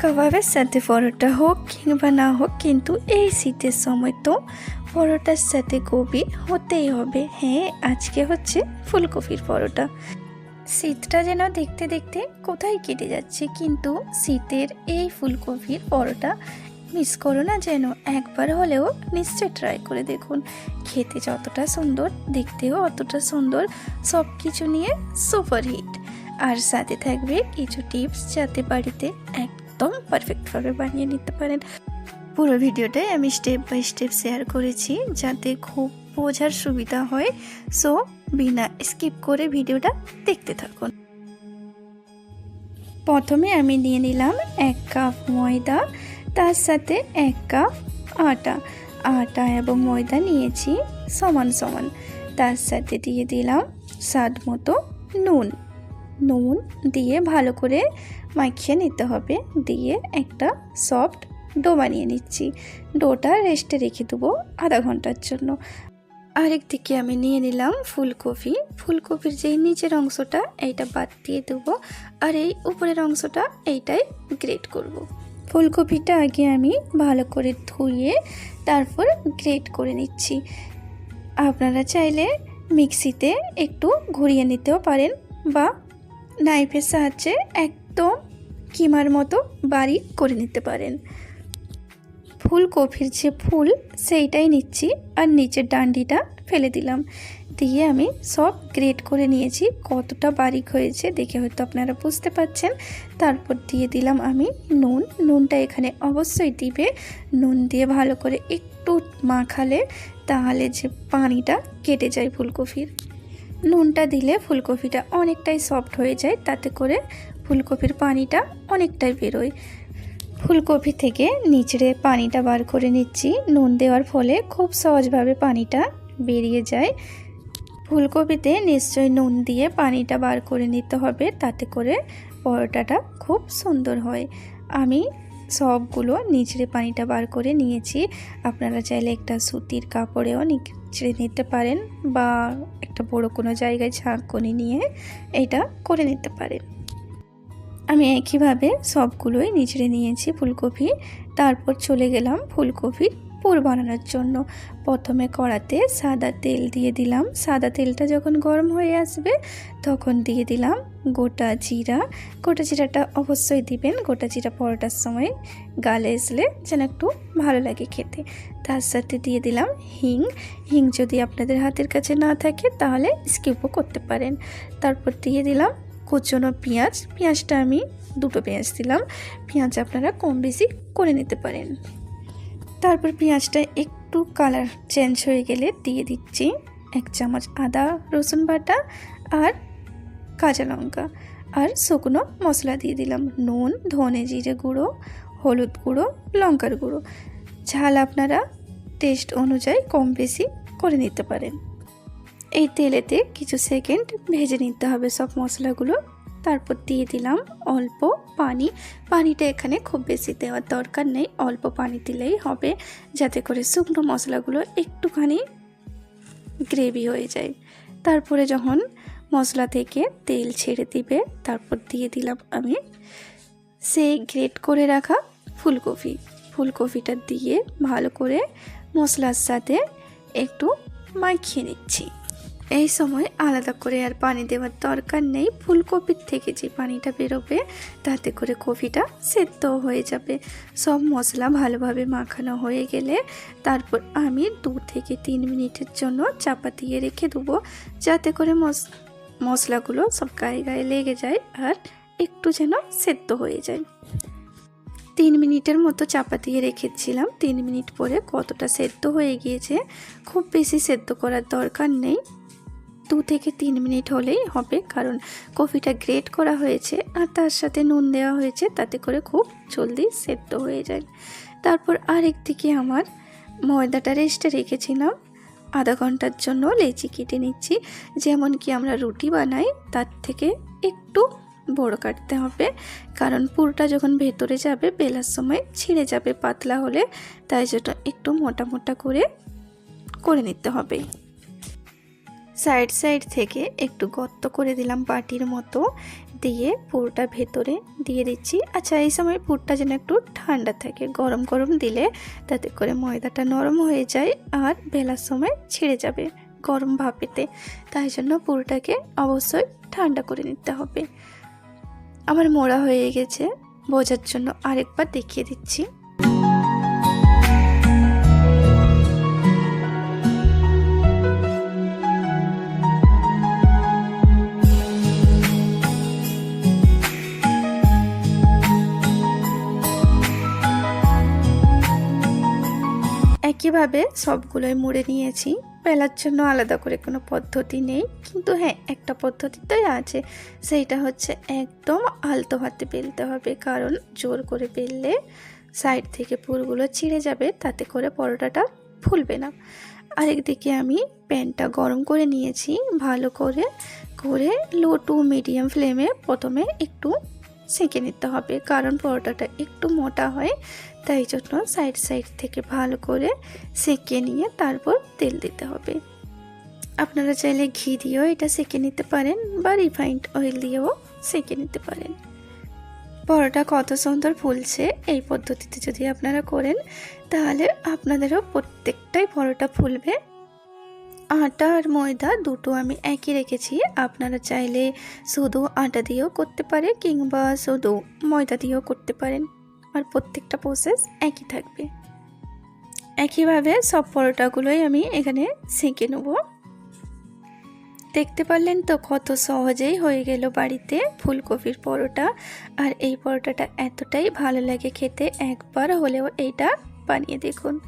কাবাবের সাথে পরোটা হোক কিংবা না হোক, কিন্তু এই শীতের সময় তো পরোটার সাথে গোবি হতেই হবে। হ্যাঁ আজকে হচ্ছে ফুলকপির পরোটা। শীতটা যেন দেখতে দেখতে কোথায় কেটে যাচ্ছে, কিন্তু শীতের এই ফুলকপির পরোটা মিস করো না যেন, একবার হলেও নিশ্চয় ট্রাই করে দেখুন। খেতে যতটা সুন্দর, দেখতেও অতটা সুন্দর সব কিছু নিয়ে সুপার হিট আর সাথে থাকবে কিছু টিপস যাতে বাড়িতে একদম পারফেক্টভাবে বানিয়ে নিতে পারেন। পুরো ভিডিওটাই আমি স্টেপ বাই স্টেপ শেয়ার করেছি যাতে খুব বোঝার সুবিধা হয়। সো বিনা স্কিপ করে ভিডিওটা দেখতে থাকুন। প্রথমে আমি নিয়ে নিলাম এক কাপ ময়দা, তার সাথে এক কাপ আটা। আটা এবং ময়দা নিয়েছি সমান সমান। তার সাথে দিয়ে দিলাম স্বাদ মতো নুন। নুন দিয়ে ভালো করে মাখিয়ে নিতে হবে। দিয়ে একটা সফট ডো বানিয়ে নিচ্ছি। ডোটা রেস্টে রেখে দেবো আধা ঘণ্টার জন্য। আরেক দিকে আমি নিয়ে নিলাম ফুলকপি। ফুলকপির যেই নিচের অংশটা, এইটা বাদ দিয়ে দেবো। আর এই উপরের অংশটা, এইটাই গ্রেট করব। ফুলকপিটা আগে আমি ভালো করে ধুয়ে তারপর গ্রেট করে নিচ্ছি। আপনারা চাইলে মিক্সিতে একটু ঘুরিয়ে নিতেও পারেন বা নাইফের সাহায্যে একদম কিমার মতো বাড়ি করে নিতে পারেন। ফুলকপির যে ফুল, সেইটাই নিচ্ছি আর নিচের ডান্ডিটা ফেলে দিলাম। দিয়ে আমি সব গ্রেট করে নিয়েছি। কতটা বারিক হয়েছে দেখে হয়তো আপনারা বুঝতে পাচ্ছেন তারপর দিয়ে দিলাম আমি নুন। নুনটা এখানে অবশ্যই দিবে। নুন দিয়ে ভালো করে একটু মাখালে তাহলে যে পানিটা কেটে যায় ফুলকপির নুনটা দিলে ফুলকপিটা অনেকটাই সফট হয়ে যায়, তাতে করে ফুলকপির পানিটা অনেকটাই বেরোয়। ফুলকপি থেকে নিচড়ে পানিটা বার করে নিচ্ছি। নুন দেওয়ার ফলে খুব সহজভাবে পানিটা বেরিয়ে যায়। ফুলকপিতে নিশ্চয়ই নুন দিয়ে পানিটা বার করে নিতে হবে, তাতে করে পরোটাটা খুব সুন্দর হয়। আমি সবগুলো নিচড়ে পানিটা বার করে নিয়েছি। আপনারা চাইলে একটা সুতির কাপড়েও নিচড়ে নিতে পারেন বা একটা বড় কোনো জায়গায় ঝাঁকুনি নিয়ে এটা করে নিতে পারেন। আমি একইভাবে সবগুলোই নিচড়ে নিয়েছি ফুলকপি। তারপর চলে গেলাম ফুলকপির পুর বানানোর জন্য। প্রথমে কড়াতে সাদা তেল দিয়ে দিলাম। সাদা তেলটা যখন গরম হয়ে আসবে, তখন দিয়ে দিলাম গোটা জিরা। গোটা জিরাটা অবশ্যই দিবেন। গোটা জিরা পরোটার সময় গালে আসলে যেন একটু ভালো লাগে খেতে। তার সাথে দিয়ে দিলাম হিং। হিং যদি আপনাদের হাতের কাছে না থাকে, তাহলে স্কিপও করতে পারেন। তারপর দিয়ে দিলাম কুচনো পেঁয়াজ। পেঁয়াজটা আমি দুটো পেঁয়াজ দিলাম। পেঁয়াজ আপনারা কম বেশি করে নিতে পারেন। তারপর পেঁয়াজটা একটু কালার চেঞ্জ হয়ে গেলে দিয়ে দিচ্ছি এক চামচ আদা, রসুন বাটা আর কাঁচা লঙ্কা। আর শুকনো মশলা দিয়ে দিলাম, নুন, ধনে জিরে গুঁড়ো, হলুদ গুঁড়ো, লঙ্কার গুঁড়ো। ঝাল আপনারা টেস্ট অনুযায়ী কম বেশি করে নিতে পারেন। এই তেলেতে কিছু সেকেন্ড ভেজে নিতে হবে সব মশলাগুলো। তারপর দিয়ে দিলাম অল্প পানি। পানিটা এখানে খুব বেশি দেওয়ার দরকার নেই, অল্প পানি দিলেই হবে, যাতে করে শুকনো মশলাগুলো একটুখানি গ্রেভি হয়ে যায়। তারপরে যখন মশলা থেকে তেল ছেড়ে দিবে, তারপর দিয়ে দিলাম আমি সেই গ্রেট করে রাখা ফুলকপি। ফুলকপিটা দিয়ে ভালো করে মশলার সাথে একটু মাখিয়ে নিচ্ছি। এই সময় আলাদা করে আর পানি দেওয়ার দরকার নেই। ফুলকপির থেকে যে পানিটা বেরোবে, তাতে করে কপিটা সেদ্ধ হয়ে যাবে। সব মশলা ভালোভাবে মাখানো হয়ে গেলে তারপর আমি দু থেকে তিন মিনিটের জন্য চাপা দিয়ে রেখে দেবো, যাতে করে মশ মশলাগুলো সব গায়ে গায়ে লেগে যায় আর একটু যেন সেদ্ধ হয়ে যায়। তিন মিনিটের মতো চাপা দিয়ে রেখেছিলাম। তিন মিনিট পরে কতটা সেদ্ধ হয়ে গিয়েছে, খুব বেশি সেদ্ধ করার দরকার নেই। দু থেকে তিন মিনিট হলেই হবে, কারণ কফিটা গ্রেট করা হয়েছে আর তার সাথে নুন দেওয়া হয়েছে, তাতে করে খুব জলদি সেদ্ধ হয়ে যায়। তারপর আরেক দিকে আমার ময়দাটা রেস্টে রেখেছিলাম। আধা ঘণ্টার জন্য লেচি কেটে নিচ্ছি, যেমন কি আমরা রুটি বানাই, তার থেকে একটু বড় কাটতে হবে, কারণ পুরটা যখন ভেতরে যাবে, বেলার সময় ছিঁড়ে যাবে পাতলা হলে, তাই জন্য একটু মোটা মোটা করে করে নিতে হবে। সাইড সাইড থেকে একটু গর্ত করে দিলাম বাটির মতো। দিয়ে পুরোটা ভেতরে দিয়ে দিচ্ছি। আচ্ছা এই সময় পুরটা যেন একটু ঠান্ডা থাকে, গরম গরম দিলে তাতে করে ময়দাটা নরম হয়ে যায় আর বেলার সময় ছিঁড়ে যাবে গরম ভাপেতে। তাই জন্য পুরোটাকে অবশ্যই ঠান্ডা করে নিতে হবে। আমার মোড়া হয়ে গেছে, বোঝার জন্য আরেকবার দেখিয়ে দিচ্ছি। একইভাবে সবগুলোই মুড়ে নিয়েছি। বেলার জন্য আলাদা করে কোনো পদ্ধতি নেই। কিন্তু হ্যাঁ একটা পদ্ধতি পদ্ধতিতেই আছে। সেইটা হচ্ছে একদম আলতো হাতে বেলতে হবে। কারণ জোর করে বেললে সাইড থেকে পুরগুলো ছিঁড়ে যাবে। তাতে করে পরোটাটা ফুলবে না। আরেকদিকে আমি প্যানটা গরম করে নিয়েছি। ভালো করে করে লো টু মিডিয়াম ফ্লেমে প্রথমে একটু সেঁকে নিতে হবে। কারণ পরোটাটা একটু মোটা হয়, তাই জন্য সাইড সাইড থেকে ভালো করে সেঁকে নিয়ে তারপর তেল দিতে হবে। আপনারা চাইলে ঘি দিয়েও এটা সেঁকে নিতে পারেন বা রিফাইন্ড অয়েল দিয়েও সেঁকে নিতে পারেন। পরোটা কত সুন্দর ফুলছে এই পদ্ধতিতে যদি আপনারা করেন, তাহলে আপনাদেরও প্রত্যেকটাই পরোটা ফুলবে। আটা আর ময়দা দুটো আমি একই রেখেছি। আপনারা চাইলে শুধু আটা দিয়েও করতে পারে কিংবা শুধু ময়দা দিয়েও করতে পারেন। আর প্রত্যেকটা প্রসেস একই থাকবে। একইভাবে সব পরোটাগুলোই আমি এখানে সেঁকে নেব। দেখতে পারলেন তো কত সহজেই হয়ে গেল বাড়িতে ফুলকপির পরোটা। আর এই পরোটাটা এতটাই ভালো লাগে খেতে, একবার হলেও এইটা বানিয়ে দেখুন।